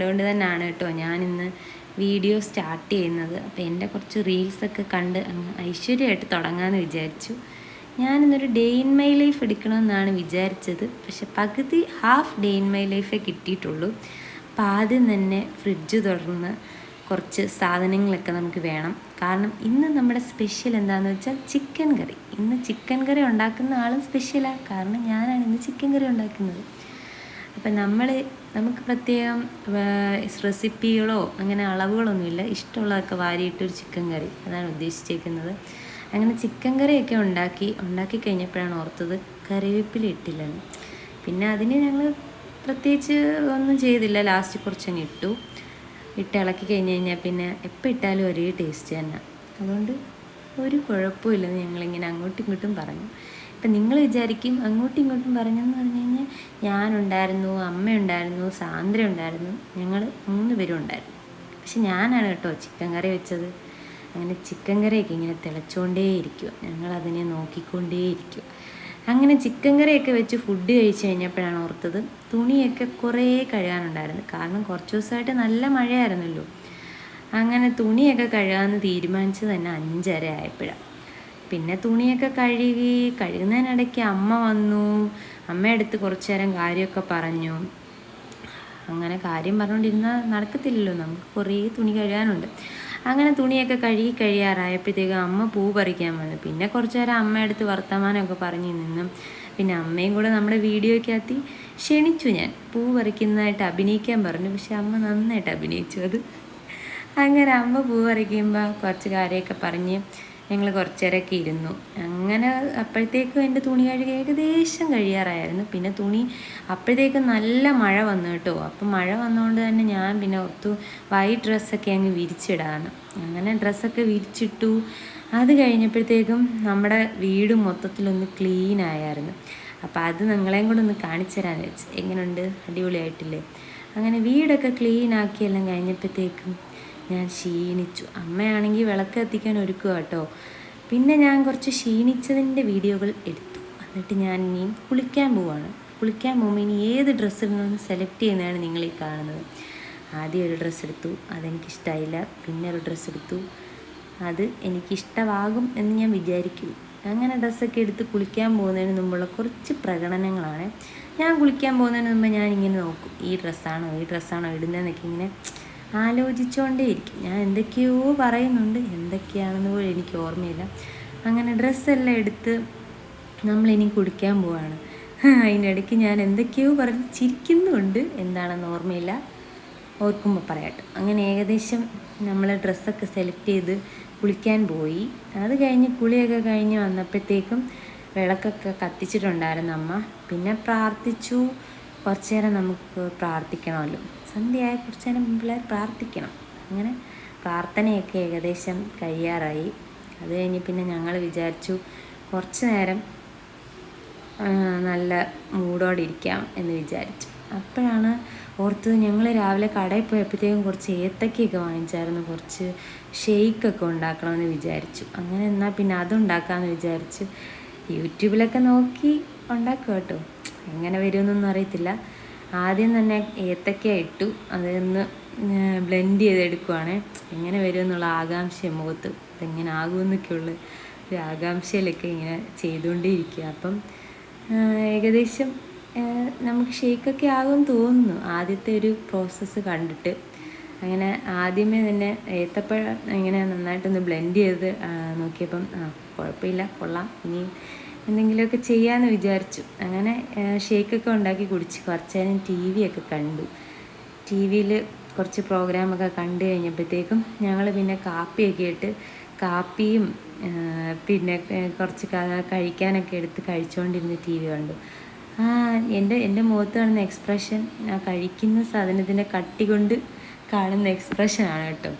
കണ്ടുകൊണ്ട് തന്നെയാണ് കേട്ടോ ഞാനിന്ന് വീഡിയോ സ്റ്റാർട്ട് ചെയ്യുന്നത്. അപ്പോൾ എന്റെ കുറച്ച് റീൽസൊക്കെ കണ്ട് അങ്ങ് ഐശ്വര്യമായിട്ട് തുടങ്ങാമെന്ന് വിചാരിച്ചു. ഞാനിന്നൊരു ഡേ ഇൻ മൈ ലൈഫ് എടുക്കണമെന്നാണ് വിചാരിച്ചത്. പക്ഷെ പകുതി ഹാഫ് ഡേ ഇൻ മൈ ലൈഫേ കിട്ടിയിട്ടുള്ളൂ. അപ്പോൾ ആദ്യം തന്നെ ഫ്രിഡ്ജ് തുറന്ന് കുറച്ച് സാധനങ്ങളൊക്കെ നമുക്ക് വേണം. കാരണം ഇന്ന് നമ്മുടെ സ്പെഷ്യൽ എന്താണെന്ന് വെച്ചാൽ ചിക്കൻ കറി. ഇന്ന് ചിക്കൻ കറി ഉണ്ടാക്കുന്ന ആളും സ്പെഷ്യലാണ് കാരണം ഞാനാണ് ഇന്ന് ചിക്കൻ കറി ഉണ്ടാക്കുന്നത്. അപ്പം നമ്മൾ നമുക്ക് പ്രത്യേകം റെസിപ്പികളോ അങ്ങനെ അളവുകളൊന്നുമില്ല. ഇഷ്ടമുള്ളതൊക്കെ വാരിയിട്ട് ഒരു ചിക്കൻ കറി. അതാണ് ഉദ്ദേശിച്ചേക്കുന്നത്. അങ്ങനെ ചിക്കൻ കറിയൊക്കെ ഉണ്ടാക്കി ഉണ്ടാക്കി കഴിഞ്ഞപ്പോഴാണ് ഓർത്തത് കറിവേപ്പില ഇട്ടില്ലെന്ന്. പിന്നെ അതിന് ഞങ്ങൾ പ്രത്യേകിച്ച് ഒന്നും ചെയ്തില്ല. ലാസ്റ്റ് കുറച്ചങ്ങ് ഇട്ടു. ഇട്ട് ഇളക്കി കഴിഞ്ഞ് കഴിഞ്ഞാൽ പിന്നെ എപ്പോൾ ഇട്ടാലും ഒരേ ടേസ്റ്റ് തന്നെ. അതുകൊണ്ട് ഒരു കുഴപ്പമില്ലെന്ന് ഞങ്ങളിങ്ങനെ അങ്ങോട്ടും ഇങ്ങോട്ടും പറഞ്ഞു. ഇപ്പം നിങ്ങൾ വിചാരിക്കും അങ്ങോട്ടും ഇങ്ങോട്ടും പറഞ്ഞെന്ന് പറഞ്ഞു കഴിഞ്ഞാൽ ഞാനുണ്ടായിരുന്നു അമ്മയുണ്ടായിരുന്നു സാന്ദ്ര ഉണ്ടായിരുന്നു ഞങ്ങൾ മൂന്ന് പേരും ഉണ്ടായിരുന്നു. പക്ഷെ ഞാനാണ് കേട്ടോ ചിക്കൻ കറി വെച്ചത്. അങ്ങനെ ചിക്കൻ കറിയൊക്കെ ഇങ്ങനെ തിളച്ചുകൊണ്ടേയിരിക്കുക ഞങ്ങളതിനെ നോക്കിക്കൊണ്ടേയിരിക്കുക അങ്ങനെ ചിക്കൻ കറിയൊക്കെ വെച്ച് ഫുഡ് കഴിച്ച് കഴിഞ്ഞപ്പോഴാണ് ഓർത്തത് തുണിയൊക്കെ കുറേ കഴുകാനുണ്ടായിരുന്നു. കാരണം കുറച്ച് ദിവസമായിട്ട് നല്ല മഴയായിരുന്നല്ലോ. അങ്ങനെ തുണിയൊക്കെ കഴുകാമെന്ന് തീരുമാനിച്ചത് തന്നെ അഞ്ചര ആയപ്പോഴാണ് പിന്നെ തുണിയൊക്കെ കഴുകി കഴുകുന്നതിനിടയ്ക്ക് അമ്മ വന്നു. അമ്മയടുത്ത് കുറച്ച് നേരം കാര്യമൊക്കെ പറഞ്ഞു. അങ്ങനെ കാര്യം പറഞ്ഞുകൊണ്ടിരുന്ന നടക്കത്തില്ലല്ലോ നമുക്ക് കുറേ തുണി കഴുകാനുണ്ട്. അങ്ങനെ തുണിയൊക്കെ കഴുകി കഴിയാറായപ്പോഴത്തേക്ക് അമ്മ പൂ പറിക്കാൻ വന്നു. പിന്നെ കുറച്ച് നേരം അമ്മയടുത്ത് വർത്തമാനമൊക്കെ പറഞ്ഞു നിന്നും. പിന്നെ അമ്മയും കൂടെ നമ്മുടെ വീഡിയോയ്ക്ക് വീഡിയോയ്ക്കകത്ത് ക്ഷണിച്ചു ഞാൻ. പൂ പറിക്കുന്നതായിട്ട് അഭിനയിക്കാൻ പറഞ്ഞു. പക്ഷെ അമ്മ നന്നായിട്ട് അഭിനയിച്ചു അത്. അങ്ങനെ അമ്മ പൂ പറിക്കുമ്പോൾ കുറച്ച് കാര്യമൊക്കെ പറഞ്ഞ് ഞങ്ങൾ കുറച്ച് നേരമൊക്കെ ഇരുന്നു. അങ്ങനെ അപ്പോഴത്തേക്കും എന്റെ തുണി കഴുകി ഏകദേശം കഴിയാറായിരുന്നു. പിന്നെ തുണി അപ്പോഴത്തേക്കും നല്ല മഴ വന്നു കേട്ടോ. അപ്പം മഴ വന്നുകൊണ്ട് തന്നെ ഞാൻ പിന്നെ ഒത്തു വൈറ്റ് ഡ്രസ്സൊക്കെ അങ്ങ് വിരിച്ചിടാണ്. അങ്ങനെ ഡ്രസ്സൊക്കെ വിരിച്ചിട്ടു. അത് കഴിഞ്ഞപ്പോഴത്തേക്കും നമ്മുടെ വീട് മൊത്തത്തിലൊന്ന് ക്ലീൻ ആയായിരുന്നു. അപ്പോൾ അത് നിങ്ങളെയും കൂടെ ഒന്ന് കാണിച്ചു തരാമെന്ന് വെച്ച് എങ്ങനെയുണ്ട് അടിപൊളിയായിട്ടില്ലേ? അങ്ങനെ വീടൊക്കെ ക്ലീൻ ആക്കിയെല്ലാം കഴിഞ്ഞപ്പോഴത്തേക്കും ഞാൻ ക്ഷീണിച്ചു. അമ്മയാണെങ്കിൽ വിളക്ക് കത്തിക്കാൻ ഒരുക്കുക കേട്ടോ. പിന്നെ ഞാൻ കുറച്ച് ക്ഷീണിച്ചതിന്റെ വീഡിയോകൾ എടുത്തു. എന്നിട്ട് ഞാൻ ഇനി കുളിക്കാൻ പോവാണ്. കുളിക്കാൻ പോകുമ്പോൾ ഇനി ഏത് ഡ്രസ്സിൽ നിന്നും സെലക്ട് ചെയ്യുന്നതാണ് നിങ്ങൾ ഈ കാണുന്നത്. ആദ്യം ഒരു ഡ്രസ്സ് എടുത്തു. അതെനിക്കിഷ്ടമായില്ല പിന്നെ ഒരു ഡ്രസ്സ് എടുത്തു. അത് എനിക്കിഷ്ടമാകും എന്ന് ഞാൻ വിചാരിക്കുന്നു. അങ്ങനെ ഡ്രസ്സൊക്കെ എടുത്ത് കുളിക്കാൻ പോകുന്നതിന് മുമ്പുള്ള കുറച്ച് പ്രകടനങ്ങളാണ്. ഞാൻ കുളിക്കാൻ പോകുന്നതിന് മുമ്പ് ഞാൻ ഇങ്ങനെ നോക്കും. ഈ ഡ്രസ്സാണോ ഈ ഡ്രസ്സാണോ ഇടുന്നതെന്നൊക്കെ ഇങ്ങനെ ആലോചിച്ചുകൊണ്ടേയിരിക്കും ഞാൻ എന്തൊക്കെയോ പറയുന്നുണ്ട്. എന്തൊക്കെയാണെന്ന് പോലും എനിക്ക് ഓർമ്മയില്ല. അങ്ങനെ ഡ്രസ്സെല്ലാം എടുത്ത് നമ്മളിനി കുടിക്കാൻ പോവാണ്. അതിനിടയ്ക്ക് ഞാൻ എന്തൊക്കെയോ പറഞ്ഞ് ചിരിക്കുന്നുണ്ട് എന്താണെന്ന് ഓർമ്മയില്ല. ഓർക്കുമ്പോൾ പറയാട്ടോ. അങ്ങനെ ഏകദേശം നമ്മൾ ഡ്രസ്സൊക്കെ സെലക്ട് ചെയ്ത് കുളിക്കാൻ പോയി. അത് കഴിഞ്ഞ് കുളിയൊക്കെ കഴിഞ്ഞ് വന്നപ്പോഴത്തേക്കും വിളക്കൊക്കെ കത്തിച്ചിട്ടുണ്ടായിരുന്നു അമ്മ. പിന്നെ പ്രാർത്ഥിച്ചു. കുറച്ച് നേരം നമുക്ക് പ്രാർത്ഥിക്കണമല്ലോ. സന്ധ്യയായ കുറച്ചു നേരം പിള്ളേർ പ്രാർത്ഥിക്കണം. അങ്ങനെ പ്രാർത്ഥനയൊക്കെ ഏകദേശം കഴിയാറായി. അത് കഴിഞ്ഞ് പിന്നെ ഞങ്ങൾ വിചാരിച്ചു കുറച്ച് നേരം നല്ല മൂടോടെ ഇരിക്കാം എന്ന് വിചാരിച്ചു. അപ്പോഴാണ് ഓർത്തത് ഞങ്ങൾ രാവിലെ കടയിൽ പോയപ്പോഴത്തേക്കും കുറച്ച് ഏത്തക്കയൊക്കെ വാങ്ങിച്ചായിരുന്നു. കുറച്ച് ഷെയ്ക്കൊക്കെ ഉണ്ടാക്കണമെന്ന് വിചാരിച്ചു. അങ്ങനെ എന്നാൽ പിന്നെ അതുണ്ടാക്കാമെന്ന് വിചാരിച്ച് യൂട്യൂബിലൊക്കെ നോക്കി ഉണ്ടാക്കുക കേട്ടോ. എങ്ങനെ വരുമെന്നൊന്നും അറിയത്തില്ല. ആദ്യം തന്നെ ഏത്തക്ക ഇട്ടു അതൊന്ന് ബ്ലെൻഡ് ചെയ്തെടുക്കുവാണ്. എങ്ങനെ വരുമെന്നുള്ള ആകാംക്ഷ മുഖത്ത് ഇതെങ്ങനെ ആകുമെന്നൊക്കെയുള്ള ഒരു ആകാംക്ഷയിലൊക്കെ ഇങ്ങനെ ചെയ്തുകൊണ്ടേയിരിക്കുക അപ്പം ഏകദേശം നമുക്ക് ഷേക്കൊക്കെ ആകുമെന്ന് തോന്നുന്നു. ആദ്യത്തെ ഒരു പ്രോസസ്സ് കണ്ടിട്ട്. അങ്ങനെ ആദ്യമേ തന്നെ ഏത്തപ്പഴം ഇങ്ങനെ നന്നായിട്ടൊന്ന് ബ്ലെൻഡ് ചെയ്ത് നോക്കിയപ്പം ആ കുഴപ്പമില്ല കൊള്ളാം. ഇനി എന്തെങ്കിലുമൊക്കെ ചെയ്യാമെന്ന് വിചാരിച്ചു. അങ്ങനെ ഷേക്കൊക്കെ ഉണ്ടാക്കി കുടിച്ച്. കുറച്ച് നേരം ടി വി ഒക്കെ കണ്ടു. ടി വിയിൽ കുറച്ച് പ്രോഗ്രാമൊക്കെ കണ്ടു കഴിഞ്ഞപ്പോഴത്തേക്കും ഞങ്ങൾ പിന്നെ കാപ്പിയൊക്കെ ഇട്ട് കാപ്പിയും പിന്നെ കുറച്ച് കഴിക്കാനൊക്കെ എടുത്ത് കഴിച്ചുകൊണ്ടിരുന്ന് ടി വി കണ്ടു. ആ എന്റെ എന്റെ മുഖത്ത് കാണുന്ന എക്സ്പ്രഷൻ ആ കഴിക്കുന്ന സാധനത്തിന്റെ കട്ടി കൊണ്ട് കാണുന്ന എക്സ്പ്രഷനാണ് കേട്ടോ.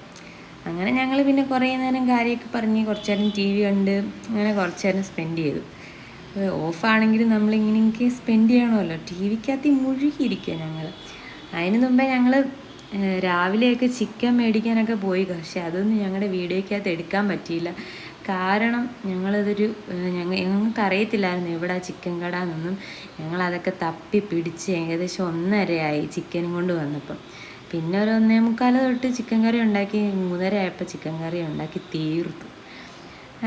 അങ്ങനെ ഞങ്ങൾ പിന്നെ കുറേ നേരം കാര്യമൊക്കെ പറഞ്ഞ് കുറച്ച് നേരം ടി വി കണ്ട് അങ്ങനെ കുറച്ച് നേരം സ്പെൻഡ് ചെയ്തു. ഓഫാണെങ്കിലും നമ്മളിങ്ങനെയൊക്കെ സ്പെൻഡ് ചെയ്യണമല്ലോ. ടി വിക്കകത്ത് മുഴുകിയിരിക്കുക ഞങ്ങൾ അതിന് മുമ്പേ ഞങ്ങൾ രാവിലെയൊക്കെ ചിക്കൻ മേടിക്കാനൊക്കെ പോയി പക്ഷേ അതൊന്നും ഞങ്ങളുടെ വീഡിയോയ്ക്കകത്ത് എടുക്കാൻ പറ്റിയില്ല. കാരണം ഞങ്ങളതൊരു ഞങ്ങൾ ഞങ്ങ ഞങ്ങൾക്ക് അറിയത്തില്ലായിരുന്നു എവിടെ ചിക്കൻ കട എന്നൊന്നും ഞങ്ങളതൊക്കെ തപ്പി പിടിച്ച് ഏകദേശം ഒന്നരയായി ചിക്കനും കൊണ്ട് വന്നപ്പം. പിന്നെ ഒരു ഒന്നേ മുക്കാൽ തൊട്ട് ചിക്കൻ കറി ഉണ്ടാക്കി മൂന്നര ആയപ്പോൾ ചിക്കൻ കറി ഉണ്ടാക്കി തീർത്തു.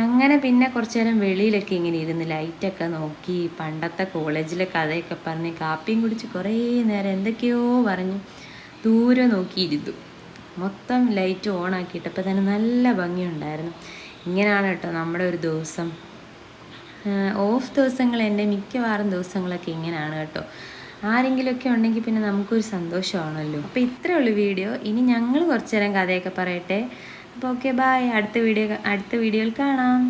അങ്ങനെ പിന്നെ കുറച്ചു നേരം വെളിയിലൊക്കെ ഇങ്ങനെ ഇരുന്ന് ലൈറ്റൊക്കെ നോക്കി പണ്ടത്തെ കോളേജിലെ കഥയൊക്കെ പറഞ്ഞ് കാപ്പിയും കുടിച്ച് കുറേ നേരം എന്തൊക്കെയോ പറഞ്ഞ് ദൂരെ നോക്കിയിരുന്നു മൊത്തം ലൈറ്റ് ഓൺ ആക്കിയിട്ടപ്പോൾ തന്നെ നല്ല ഭംഗിയുണ്ടായിരുന്നു. ഇങ്ങനെയാണ് കേട്ടോ നമ്മുടെ ഒരു ദിവസം. ഓഫ് ദിവസങ്ങൾ എന്റെ മിക്കവാറും ദിവസങ്ങളൊക്കെ ഇങ്ങനെയാണ് കേട്ടോ. ആരെങ്കിലുമൊക്കെ ഉണ്ടെങ്കിൽ പിന്നെ നമുക്കൊരു സന്തോഷമാണല്ലോ. അപ്പോൾ ഇത്രേ ഉള്ളൂ വീഡിയോ ഇനി ഞങ്ങൾ കുറച്ചു നേരം കഥയൊക്കെ പറയട്ടെ. അപ്പോൾ ഓക്കെ ബായ് അടുത്ത വീഡിയോ അടുത്ത വീഡിയോയിൽ കാണാം.